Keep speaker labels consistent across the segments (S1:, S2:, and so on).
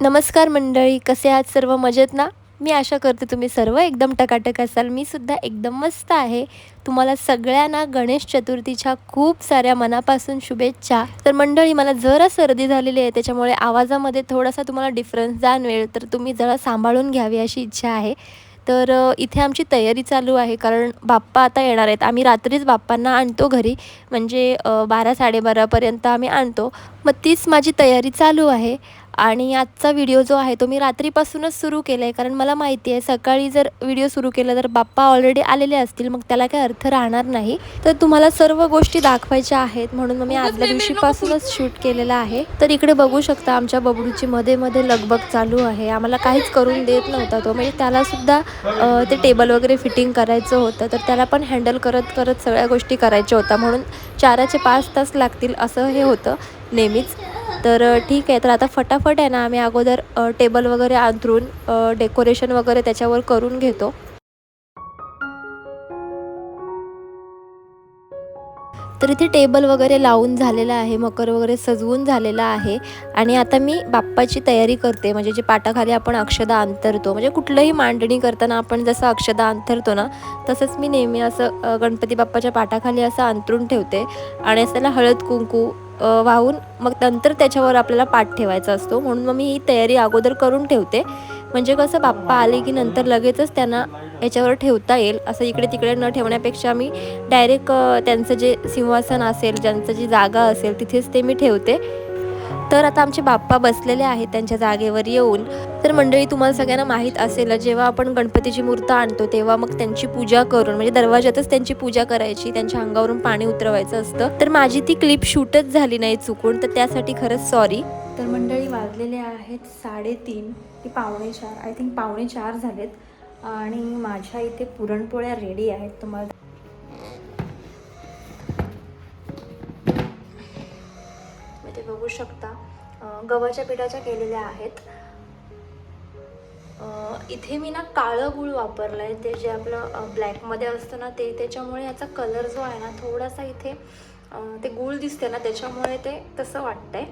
S1: नमस्कार मंडळी कसे आहात सर्व? मजेत ना? मी आशा करते तुम्ही सर्व एकदम टकाटक असाल. मी सुद्धा एकदम मस्त आहे. तुम्हाला सगळ्यांना गणेश चतुर्थीच्या खूप साऱ्या मनापासून शुभेच्छा. तर मंडळी मला जरा सर्दी झालेली आहे त्याच्यामुळे आवाजामध्ये थोडासा तुम्हाला डिफरन्स जाणवेल. तर तुम्ही जरा सांभाळून घ्यावी अशी इच्छा आहे. तर इथे आमची तयारी चालू आहे कारण बाप्पा आता येणार आहेत. आम्ही रात्रीच बाप्पांना आणतो घरी. म्हणजे बारा साडेबारापर्यंत आम्ही आणतो. मग तीच माझी तयारी चालू आहे. आणि आजचा व्हिडिओ जो आहे तो मी रात्रीपासूनच सुरू केला आहे कारण मला माहिती आहे सकाळी जर व्हिडिओ सुरू केला तर बाप्पा ऑलरेडी आलेले असतील. मग त्याला काही अर्थ राहणार नाही. तर तुम्हाला सर्व गोष्टी दाखवायच्या आहेत. म्हणून मी आदल्या दिवशीपासूनच शूट केलेला आहे. तर इकडे बघू शकता आमच्या बबडूची मध्ये मध्ये लगबग चालू आहे. आम्हाला काहीच करून देत नव्हता तो. म्हणजे त्याला सुद्धा ते टेबल वगैरे फिटिंग करायचं होतं. तर त्याला पण हँडल करत करत सगळ्या गोष्टी करायच्या होत्या. म्हणून चाराचे पाच तास लागतील असं हे होतं नेहमीच. तर ठीक आहे. तर आता फटाफट आहे ना आम्ही अगोदर टेबल वगैरे अंथरून डेकोरेशन वगैरे त्याच्यावर करून घेतो. तर इथे टेबल वगैरे लावून झालेलं आहे मकर वगैरे सजवून झालेला आहे. आणि आता मी बाप्पाची तयारी करते म्हणजे जे पाटाखाली आपण अक्षदा अंतरतो म्हणजे कुठलंही मांडणी करताना आपण जसं अक्षदा अंतरतो ना तसंच मी नेहमी असं गणपती बाप्पाच्या पाटाखाली असं अंतरून ठेवते. आणि असं त्याला हळद कुंकू वाहून मग नंतर त्याच्यावर आपल्याला पाठ ठेवायचा असतो. म्हणून मग मी ही तयारी अगोदर करून ठेवते. म्हणजे कसं बाप्पा आले की नंतर लगेचच त्यांना याच्यावर ठेवता येईल. असं इकडे तिकडे न ठेवण्यापेक्षा मी डायरेक्ट त्यांचं जे सिंहासन असेल ज्यांचं जी जागा असेल तिथेच ते मी ठेवते. तर आता आमचे बाप्पा बसलेले आहेत त्यांच्या जागेवर येऊन. तर मंडळी तुम्हाला सगळ्यांना माहीत असेल जेव्हा आपण गणपतीची मूर्त आणतो तेव्हा मग त्यांची पूजा करून म्हणजे दरवाजातच त्यांची पूजा करायची त्यांच्या अंगावरून पाणी उतरवायचं असतं. तर माझी ती क्लिप शूटच झाली नाही चुकून तर त्यासाठी खरंच सॉरी तर मंडळी वाजलेले आहेत साडेतीन ते पावणे चार आय थिंक पावणे चार झालेत. आणि माझ्या इथे पुरणपोळ्या रेडी आहेत. तुम्हाला बघू शकता. गव्हाच्या पिठाच्या केलेल्या आहेत. इथे मी ना काळं गूळ वापरलं आहे ते जे आपलं ब्लॅकमध्ये असतं ना ते त्याच्यामुळे याचा कलर जो आहे ना थोडासा इथे ते गूळ दिसते ना त्याच्यामुळे ते तसं वाटतंय.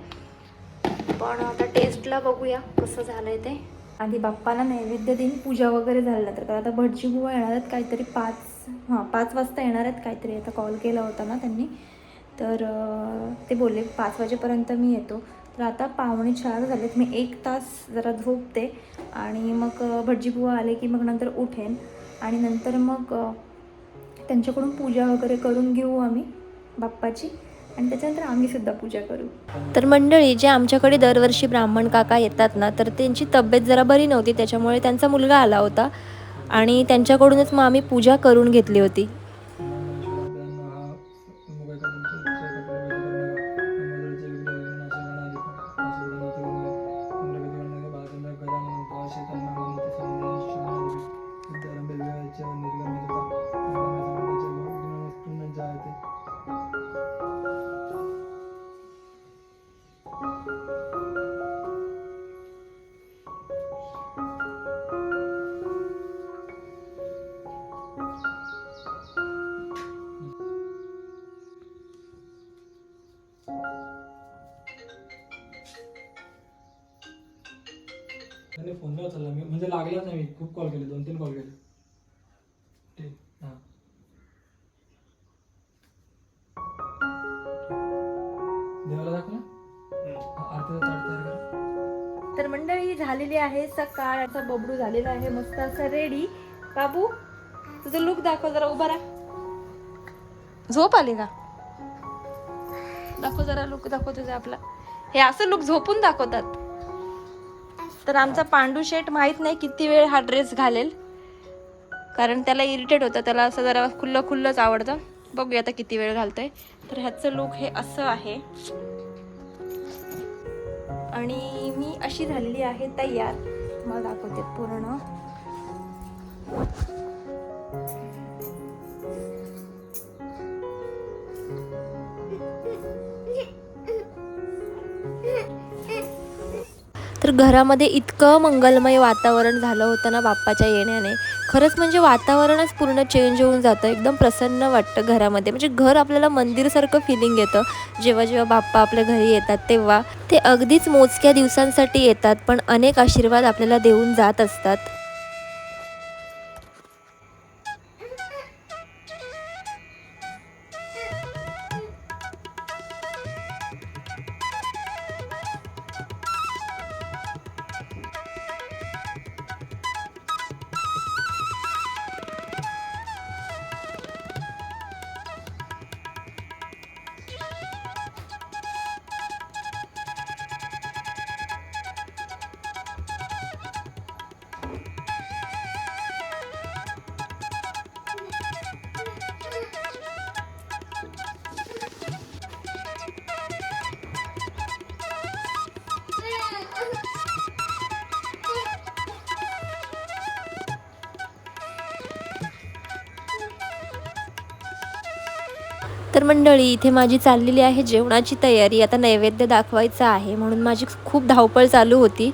S1: पण आता टेस्टला बघूया कसं झालं आहे ते. आधी बाप्पाला नैवेद्य देईन पूजा वगैरे झालं तर आता भटजी बुवा येणार आहेत काहीतरी पाच हां पाच वाजता येणार आहेत काहीतरी. आता कॉल केला होता ना त्यांनी. तर ते बोलले पाच वाजेपर्यंत मी येतो. तर आता पावणे चार झालेत. मी एक तास जरा झोपते आणि मग भटजीपुवा आले की मग नंतर उठेन. आणि नंतर मग त्यांच्याकडून पूजा वगैरे करून घेऊ आम्ही बाप्पाची. आणि त्याच्यानंतर आम्ही सुद्धा पूजा करू. तर मंडळी जे आमच्याकडे दरवर्षी ब्राह्मण काका येतात ना तर त्यांची तब्येत जरा बरी नव्हती. त्याच्यामुळे त्यांचा मुलगा आला होता. आणि त्यांच्याकडूनच मग आम्ही पूजा करून घेतली होती.
S2: त्याने फोनला उचलला. मी म्हणजे लागलाच नाही. मी खूप कॉल केले. दोन तीन कॉल केले. ठीक. हां. देवाला दाखव आरतीचा ताट तयार करा.
S1: तर मंडळी झालेली आहे. सकाळ असा बबडू झालेला आहे. मस्त असं रेडी बाबू तुझं लुक दाखव जरा. उभा राहा. झोप आली का? दाखव जरा लुक दाखव तुझं आपला. हे असं लुक झोपून दाखवतात. तर आमचा पांडू शेट माहीत नाही किती वेळ हा ड्रेस घालेल. कारण त्याला इरिटेट होतं त्याला असं जरा खुल्लं खुल्लंच आवडतं. बघूया आता किती वेळ घालतोय. तर ह्याचं लुक हे असं आहे. आणि मी अशी झालेली आहे तयार. मला दाखवते पूर्ण. तर घरामध्ये इतकं मंगलमय वातावरण झालं होतं ना बाप्पाच्या येण्याने. खरंच म्हणजे वातावरणच पूर्ण चेंज होऊन जातं. एकदम प्रसन्न वाटतं घरामध्ये. म्हणजे घर आपल्याला मंदिरसारखं फिलिंग येतं. जेव्हा जेव्हा बाप्पा आपल्या घरी येतात तेव्हा. ते अगदीच मोजक्या दिवसांसाठी येतात पण अनेक आशीर्वाद आपल्याला देऊन जात असतात. तर मंडळी इथे माझी चाललेली आहे जेवणाची तयारी. आता नैवेद्य दाखवायचं आहे म्हणून माझी खूप धावपळ चालू होती.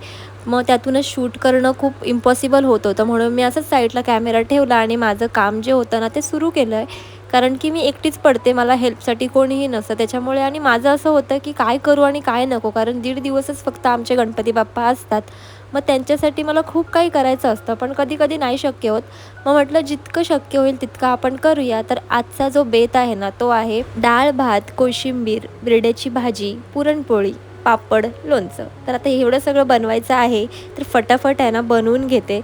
S1: मग त्यातूनच शूट करणं खूप इम्पॉसिबल होत होतं. म्हणून मी असंच साईडला कॅमेरा ठेवला आणि माझं काम जे होतं ना ते सुरू केलं आहे कारण की मी एकटीच पडते मला हेल्पसाठी कोणीही नसतं. त्याच्यामुळे आणि माझं असं होतं की काय करू आणि काय नको. कारण दीड दिवसच फक्त आमचे गणपती बाप्पा असतात. मग त्यांच्यासाठी मला खूप काही करायचं असतं पण कधी कधी नाही शक्य होत. मग म्हटलं जितकं शक्य होईल तितकं आपण करूया. तर आजचा जो बेत आहे ना तो आहे डाळ भात कोशिंबीर बिरड्याची भाजी पुरणपोळी पापड लोणचं. तर आता एवढं सगळं बनवायचं आहे तर फटाफट आहे ना बनवून घेते.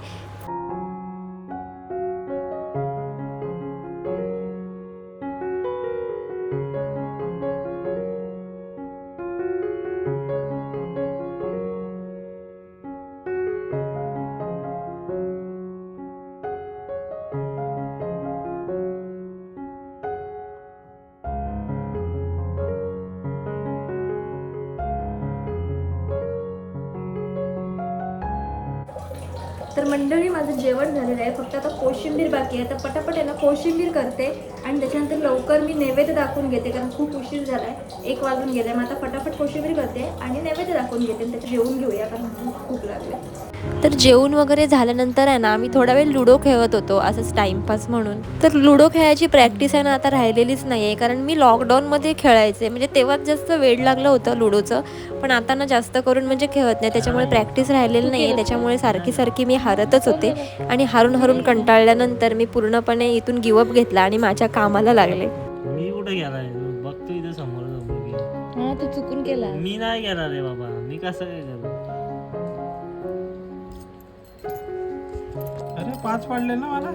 S1: तर मंडळी माझं जेवण झालेलं आहे. फक्त आता कोशिंबीर बाकी आहे. तर पटापट आहे ना कोशिंबीर करते आणि त्याच्यानंतर लवकर मी नैवेद्य दाखवून घेते कारण खूप उशीर झाला आहे एक वाजून गेला मग आता पटापट कोशिंबीर करते आणि नैवेद्य दाखवून घेते आणि त्याचं जेवून घेऊया कारण खूप लागले. तर जेवण वगैरे झाल्यानंतर आहे ना आम्ही थोडा वेळ लुडो खेळत होतो असंच टाइमपास म्हणून. तर लुडो खेळायची प्रॅक्टिस आहे ना आता राहिलेलीच नाही आहे कारण मी लॉकडाऊनमध्ये खेळायचे. म्हणजे तेव्हाच जास्त वेळ लागलं होतं लुडोचं पण आता ना जास्त करून म्हणजे खेळत नाही. त्याच्यामुळे प्रॅक्टिस राहिलेली नाही आहे त्याच्यामुळे सारखी सारखी मी हारतच होते. आणि हारून हारून कंटाळल्यानंतर मी पूर्णपणे इथून गिवअप घेतला आणि माझ्या कामाला लागले.
S3: मी कुठे गेलाय? बघतो इथे समोर
S1: हा तू चुकून केला
S3: मी नाही गेला रे बाबा. मी कसं काय गेलो
S2: अरे पाच पडले ना मला?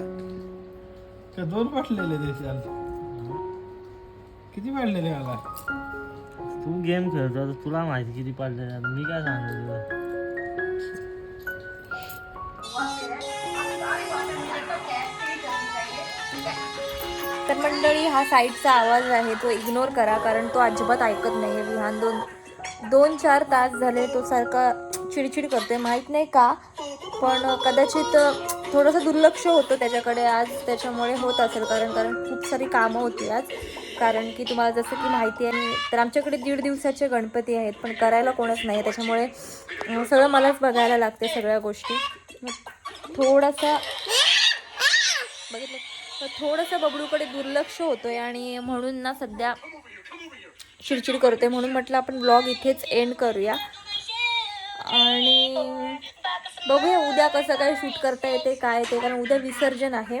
S2: का दोन पडलेले देशाल? किती पडलेले मला?
S3: तू गेम खेळतो तुला माहिती किती पडले मी काय सांगू तुला?
S1: तर मंडळी हा साईडचा आवाज आहे तो इग्नोर करा कारण तो अजिबात ऐकत नाही आहे विहान दोन दोन चार तास झाले तो सारखा चिडचिड करतोय. माहीत नाही का? पण कदाचित थोडंसं दुर्लक्ष होतं त्याच्याकडे आज. त्याच्यामुळे होत असेल कारण कारण खूप सारी कामं होती आज. कारण की तुम्हाला जसं की माहिती आहे तर आमच्याकडे दीड दिवसाचे गणपती आहेत पण करायला कोणच नाही त्याच्यामुळे सगळं मलाच बघायला लागते सगळ्या गोष्टी. थोडासा बघितलं तर थोडंसं बबडूकडे दुर्लक्ष होतोय आणि म्हणून ना सध्या चिडचिड करते म्हणून म्हटलं आपण ब्लॉग इथेच एंड करूया. आणि बघूया उद्या कसं काय शूट करता येते काय येते कारण उद्या विसर्जन आहे.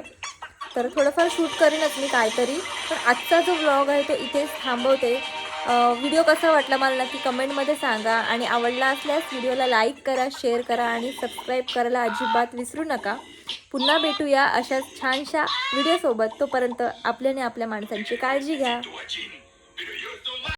S1: तर थोडंफार शूट करीनच मी काहीतरी. पण आजचा जो ब्लॉग आहे तो इथेच थांबवते. व्हिडिओ कसा वाटला मला नक्की कमेंटमध्ये सांगा. आणि आवडला असल्यास व्हिडिओला लाईक करा शेअर करा आणि सबस्क्राईब करायला अजिबात विसरू नका. पुन्हा भेटूया अशा छानशा व्हिडिओसोबत तोपर्यंत आपल्याने आपल्या माणसांची काळजी घ्या.